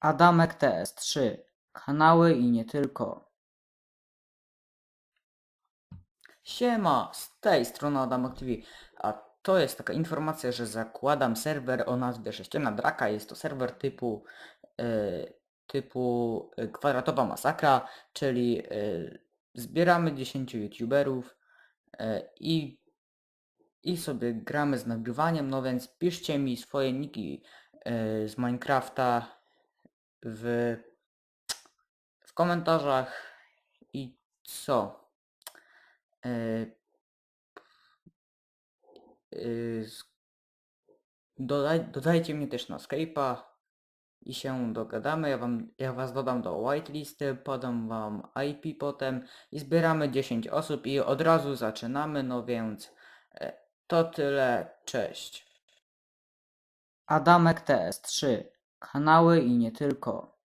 Adamek TS3. Kanały i nie tylko. Siema, z tej strony Adamek TV. A to jest taka informacja, że zakładam serwer o nazwie Sześciana Draka. Jest to serwer typu e, typu kwadratowa masakra, czyli e, zbieramy 10 youtuberów e, i i sobie gramy z nagrywaniem, no więc piszcie mi swoje niki z Minecrafta w, w komentarzach i co? E, e, dodaj, dodajcie mnie też na Skype'a i się dogadamy. Ja, wam, ja was dodam do whitelisty, podam wam IP potem i zbieramy 10 osób i od razu zaczynamy, no więc e, to tyle, cześć. Adamek TS3. Kanały i nie tylko.